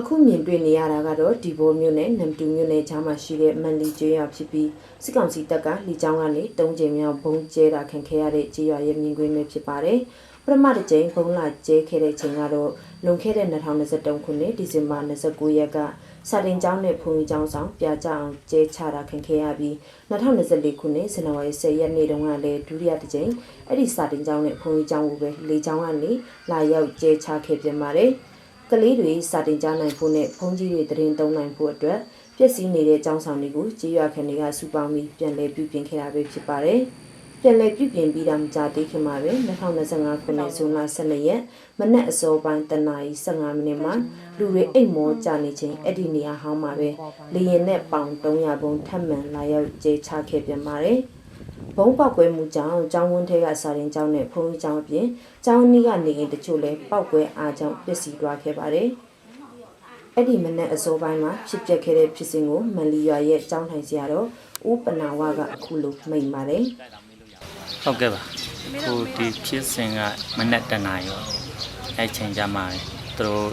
အခုမြင်တွေ့နေရတာကတော့ဒီဘိုးမြို့နယ်နမ်တူမြို့နယ်ကြားမှာရှိတဲ့မန်လီကျေးရွာဖြစ်ပြီးစစ်ကောင်စီတပ်ကလီကျောင်းကနေတုံးချိန်မြောက်ဘုံကျဲတာခံခဲ့ရတဲ့ကျေးရွာရဲ့မြင်ကွင်းပဲဖြစ်ပါတယ်။ပထမတစ်ကြိမ်ဘုံလာကျဲခဲ့တဲ့ချိန်ကတော့လွန်ခဲ့တဲ့2023ခုနှစ်ဒီဇင်ဘာ29ရက်ကစာတင်ကျောင်းနဲ့ဖုန်ကြီးကျောင်းဆောင်ပြကြအောင်ကျဲချတာခံခဲ့ရပြီး2024ခုနှစ်ဇန်နဝါရီ10ရက်နေ့တုန်းကလည်းဒုတိယတစ်ကြိမ်အဲ့ဒီစာတင်ကျောင်းနဲ့ဖုန်ကြီးကျောင်းကိုပဲလေကျောင်းကနေလာရောက်ကျဲချခဲ့ပြန်ပါတယ်။ ကလေးတွေစာတင်ကြားနိုင်ဖို့နဲ့ဖုန်းကြီးတွေတရင်သုံးနိုင်ဖို့အတွက်ပျက်စီးနေတဲ့ចောင်းဆောင်တွေကိုကြေးရွာခံတွေကစုပေါင်းပြီးပြန်လည်ပြုပြင်ခဲ့တာပဲဖြစ်ပါတယ်။ပြန်လည်ပြုပြင်ပြီးတာမကြသေးခင်မှာပဲ2025ခုနှစ်ဇွန်လ12ရက်မနက်အစောပိုင်းတနာရီ15မိနစ်မှာလူတွေအိတ်မောကြနေချိန်အဲ့ဒီနေရာဟောင်းမှာပဲလေရင်နဲ့ပေါင်300ဘုံထပ်မံလာရောက်ကြေချခဲ့ပြန်ပါတယ်။ ဘုံပောက်ကွဲမှုကြောင့်ကျောင်းဝန်းထဲကစာရင်ကျောင်းနဲ့ဖုံးကြီးကျောင်းအပြင်ကျောင်းအနီးကနေအိမ်တချို့လည်းပောက်ကွဲအားကြောင့်ပျက်စီးသွားခဲ့ပါတယ်။အဲ့ဒီမနေ့အစောပိုင်းမှာဖြစ်ပျက်ခဲ့တဲ့ဖြစ်စဉ်ကိုမန်လီရွာရဲ့ကျောင်းထိုင်ဆရာတော်ဦးပနာဝကအခုလိုမိန့်ပါတယ်ဟုတ်ကဲ့ပါခုဒီဖြစ်စဉ်ကမနက်တနာရီပေါ့အဲ့ချိန်ကြမှာသူတို့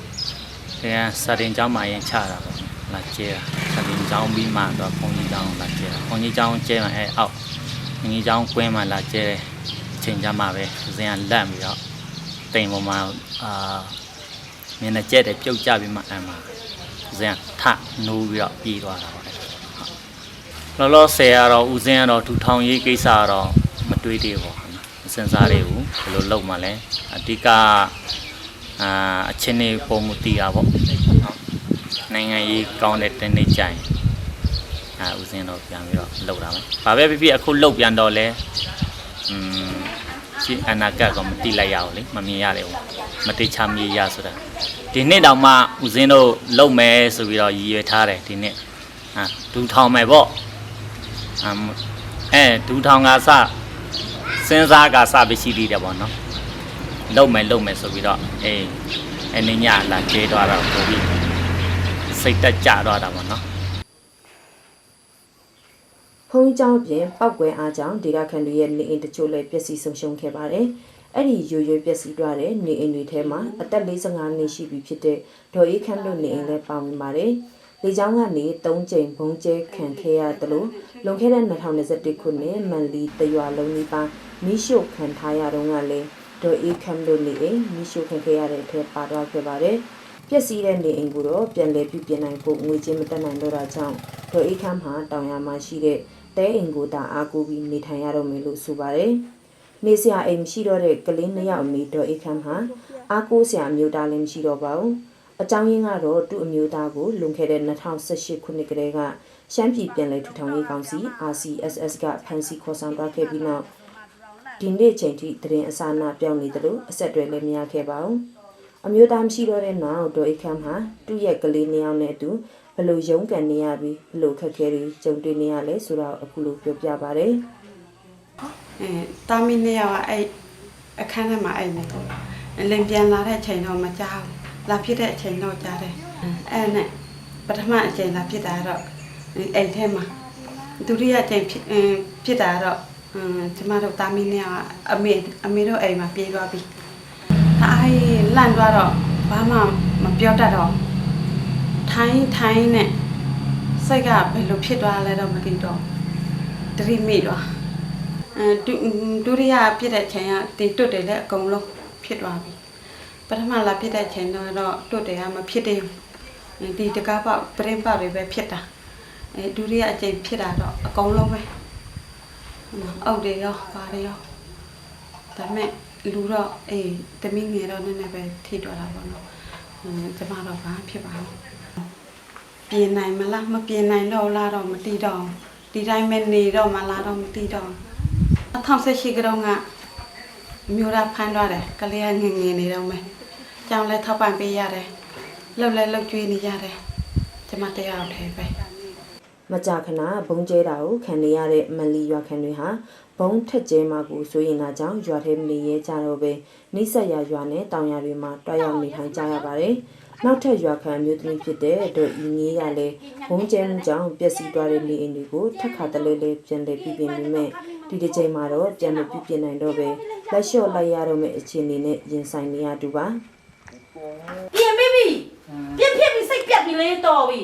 တရားစာတင်ကျောင်းမှာရင်ချတာပေါ့လာကျဲတာစာတင်ကျောင်းပြီးမှတော့ဘုန်းကြီးကျောင်းလာကျဲတာဘုန်းကြီးကျောင်းကျဲမှအဲ့အောက် ဘုန်းကြီးကျောင်းကွင်းမှာလာကျဲတယ်အချိန်ကြမှာပဲဦးစင်းကလက်ပြီးတော့တိမ်ပေါ်မှာအာမျက်နှာကျက်တယ်ပြုတ်ကြပြီးမှအမှဦးစင်းကထနိုးပြီးတော့ပြေးသွားတာပေါ့အဲ့လောလောဆယ်ကတော့ဦးစင်းကတော့ထူထောင်ရေးကိစ္စကတော့မတွေးသေးဘူးပေါ့မစင်စားသေးဘူးဘယ်လိုလုပ်မှလဲအဓိကအာအချင်းနေပုံမတီးတာပေါ့ဟုတ်နိုင်ငံရေးကောင်းတဲ့တနေ့ကြိုင် အာဦးစင်းတော့ပြန်ပြီးတော့လုပ်တာမယ်ဘာပဲဖြစ်ဖြစ်အခုလုပ်ပြန်တော့လဲอืมရှင်းအနာဂတ်ကမတိလိုက်ရအောင်လေမမြင်ရတယ်ဘူးမတိချမြေရဆိုတာဒီနှစ်တောင်မှဦးစင်းတို့လုပ်မယ်ဆိုပြီးတော့ရည်ရွယ်ထားတယ်ဒီနှစ်အာဒူထောင်မယ်ပေါ့အမ်အဲဒူထောင်ကစစဉ်းစားကစပဲရှိသေးတယ်ပေါ့နော်လုံမယ်လုံမယ်ဆိုပြီးတော့အေးအနေညလာကျေးသွားတော့ပို့ပြီးစိတ်တက်ကြတော့တာပေါ့နော်။ ဖုံးကြီးကျောင်းအပြင်ပောက်ကွဲအားကြောင့်ဒေတာခန်တွေရဲ့နေအိမ်တချို့လည်းပျက်စီးဆုံးရှုံးခဲ့ပါတယ်။အဲ့ဒီရွရွပျက်စီးသွားတဲ့နေအိမ်တွေထဲမှာအသက်45နှစ်ရှိပြီဖြစ်တဲ့ဒေါ်အေးခန့်တို့နေအိမ်လည်းပါဝင်ပါတယ်။လေကြောင်းကနေ3ကြိမ်ဘုံကျဲခံခဲ့ရတယ်လို့လွန်ခဲ့တဲ့2021ခုနှစ်မန်လီတရွာလုံးနီးပါးမိရှုခံထားရတော့ကလည်းဒေါ်အေးခန့်တို့နေအိမ်မိရှုခံခဲ့ရတဲ့အထက်ပါသွားခဲ့ပါတယ်။ပျက်စီးတဲ့နေအိမ်ကိုတော့ပြန်လည်ပြုပြင်နိုင်ဖို့ငွေကြေးမတက်နိုင်တော့တာကြောင့်ဒေါ်အေးခန့်မှာတောင်ရမှာရှိတဲ့ တဲအိမ်ကိုသာအားကိုးပြီးနေထိုင်ရတော့မယ်လို့ဆိုပါတယ်။နေစရာအိမ်မရှိတော့တဲ့ကလေးနှစ်ယောက်အမေဒေါ်အေးခန့်ဟာအားကိုးစရာအမျိုးသားလည်းမရှိတော့ပါဘူး။အကြောင်းရင်းကတော့သူ့အမျိုးသားကိုလွန်ခဲ့တဲ့2018ခုနှစ်ကတည်းကရှမ်းပြည်ပြည်လဲထူထောင်ရေးကောင်စီ RCSS ကဖမ်းဆီးခေါ်ဆောင်သွားခဲ့ပြီးနောက်ဒီနေ့ချိန်ထိတရင်အစာနာပြောင်းနေတယ်လို့အဆက်အသွယ်လည်းမရခဲ့ပါဘူး။အမျိုးသားမရှိတော့တဲ့နောက်ဒေါ်အေးခန့်ဟာသူ့ရဲ့ကလေးနှစ်ယောက်နဲ့အတူ ဘယ်လိုရုန်းကန်နေရပြီးဘယ်လိုခက်ခဲတွေကြုံတွေ့နေရလဲဆိုတော့အခုလိုပြောပြပါဗျ။အဲတာမီနှစ်ယောက်ကအဲ့အခန်းထဲမှာအဲ့နေလင်ပြန်လာတဲ့အချိန်တော့မကြောက်လာဖြစ်တဲ့အချိန်တော့ကြားတယ်အဲ့နဲ့ပထမအချိန်လာဖြစ်တာတော့အိမ်ထဲမှာဒုတိယအချိန်ဖြစ်အင်းဖြစ်တာတော့အင်းကျမတို့တာမီနှစ်ယောက်ကအမေအမေတို့အိမ်မှာပြေးသွားပြီအဲ့လန့်သွားတော့ဘာမှမပြောတတ်တော့ ထိုင်းထိုင်းနဲ့စိတ်ကဘယ်လိုဖြစ်သွားလဲတော့မသိတော့တတိမိတော့အဲဒုဒုတိယပြစ်တဲ့ချိန်ကဒီတွတ်တယ်လည်းအကုန်လုံးဖြစ်သွားပြီပထမလာပြစ်တဲ့ချိန်တော့တွတ်တယ်ကမဖြစ်သေးဘူးဒီတကားပေါက်ပရင်ပေါက်တွေပဲဖြစ်တာအဲဒုတိယအချိန်ဖြစ်တာတော့အကုန်လုံးပဲအောက်တွေရောပါတယ်ရောဒါပေမဲ့လူတော့အေးတမီးငယ်တော့နည်းနည်းပဲထိတော့တာပေါ့နော်အဲ ကျမတော့ဘာဖြစ်ပါဘူးပြင်နိုင်မလားမပြင်နိုင်တော့လားတော့မသိတော့ဒီတိုင်းပဲနေတော့မလားတော့မသိတော့2018ကတော့ကမြို့ရဖမ်းသွားတယ်ကလေးကငယ်ငယ်နေတော့မယ်ကြောင်လဲထောက်ပံ့ပေးရတယ်လှုပ်လဲလှုပ်ကြွေးနေရတယ်ကျမတရားထဲပဲ မကြာခဏဘုံကျဲတာကိုခံနေရတဲ့မလီရွာခံတွေဟာဘုံထက်ကျဲမှာကိုဆိုရင်တာကြောင့်ရွာထဲမနေရဲကြတော့ပဲနိဆက်ရရွာနဲ့တောင်ရတွေမှာတွားရောက်နေထိုင်ကြရပါတယ်။နောက်ထပ်ရွာခံမျိုးသမီးဖြစ်တဲ့တို့ဤငေးကလည်းဘုံကျဲမှုကြောင့်ပျက်စီးသွားတဲ့နေအိမ်တွေကိုထပ်ခါတလဲလဲပြန်လည်ပြုပြင်ပြီးမဲ့ဒီတစ်ချိန်မှာတော့ပြန်မပြုပြင်နိုင်တော့ပဲလက်လျှော့လိုက်ရတော့မယ့်အခြေအနေနဲ့ရင်ဆိုင်နေရတူပါ။ပြင်ပြီပြီပြင်ဖြစ်ပြီစိတ်ပြက်ပြီလေတော်ပြီ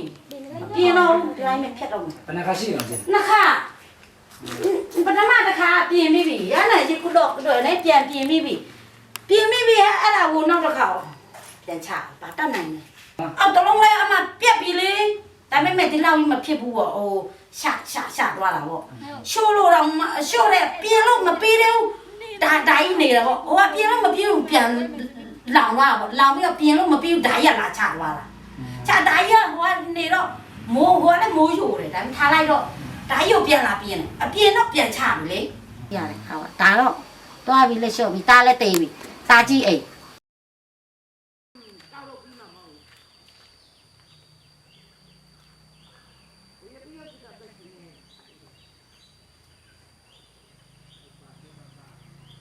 ပြင်တော့ဒီတိုင်းနဲ့ဖြတ်တော့မယ်ဘယ်နှခါရှိအောင်လဲနှစ်ခါပထမတစ်ခါပြင်ပြီပြီရနိုင်ရှိခုတော့တော့လည်းပြန်ပြင်ပြီပြီပြင်ပြီပြီအဲ့ဒါကိုနောက်တစ်ခါပြန်ချပါတတ်နိုင်တယ်အော်တလုံးလေးအမပြက်ပြီလေဒါပေမဲ့ဒီလောက်ကြီးမဖြစ်ဘူးပေါ့ဟိုရှာရှာရှာသွားတာပေါ့ရှိုးလို့တော့ရှိုးတဲ့ပြင်လို့မပြီးသေးဘူးဒါဒါကြီးနေတော့ဟိုကပြင်လို့မပြီးဘူးပြန်လောင်သွားပေါ့လောင်ပြီးတော့ပြင်လို့မပြီးဘူးဒါကြီးကလာချသွားတာချာဒါကြီးကဟိုကနေတော့ မိုးဟိုကလည်းမိုးယူတယ်ဒါပေမဲ့ထားလိုက်တော့ဒါကြီးကိုပြန်လာပြင်တယ်အပြင်တော့ပြန်ချပြီလေရတယ်ဟုတ်ဒါတော့သွားပြီလက်လျှော့ပြီတားလည်းတေးပြီတာကြီးအိမ်